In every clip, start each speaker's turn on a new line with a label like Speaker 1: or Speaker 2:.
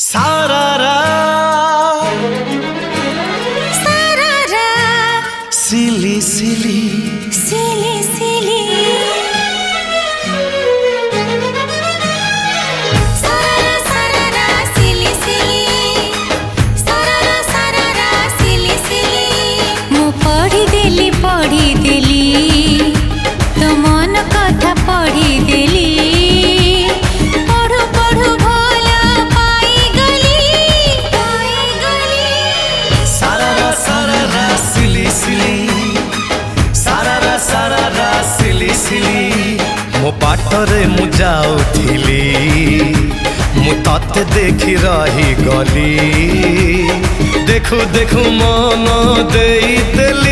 Speaker 1: సారారా.
Speaker 2: సారారా.
Speaker 1: సిలి సిలి.
Speaker 2: సిలి సిలి. పాడి తెలి పాడి తెలి
Speaker 1: ପଥରେ ମୁଁ ଯାଉଥିଲି ମୁଁ ତତେ ଦେଖି ରହିଗଲି। ଦେଖୁ ଦେଖୁ ମନ ଦେଇଦେଲି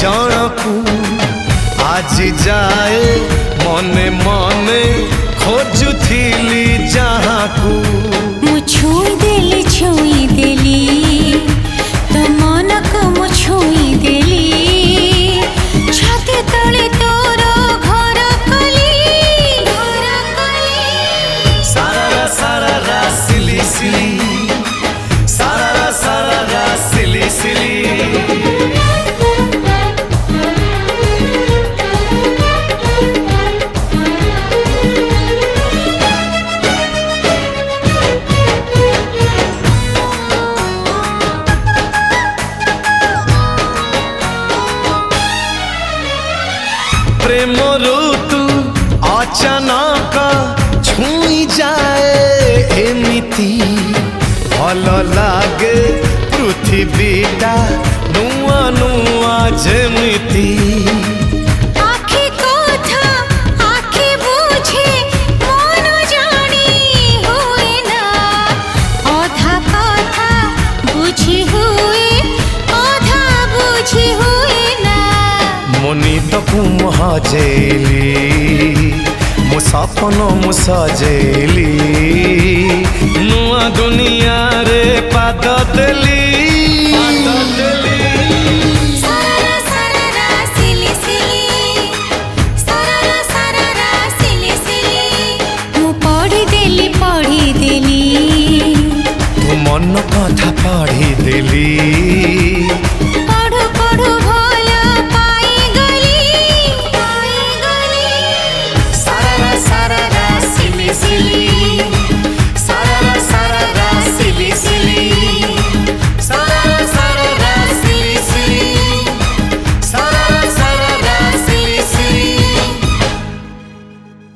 Speaker 1: জনকু আজি যায় মনে মনে খোঁজ ঋতু অচানক ছুঁই যায় এমিতি। ভালো লাগে পৃথিবীটা নূয়া নূয়া যেমিতি। ಮುನಿತಪು ಮಹಾಜೇಲಿ ಮುಸಾಫನ ಮುಸಾಜೇಲಿ ನುವಾ ದುನಿಯಾ ರೇ ಪಾದ ದೇಲಿ মন কথা পাড়ি দিলি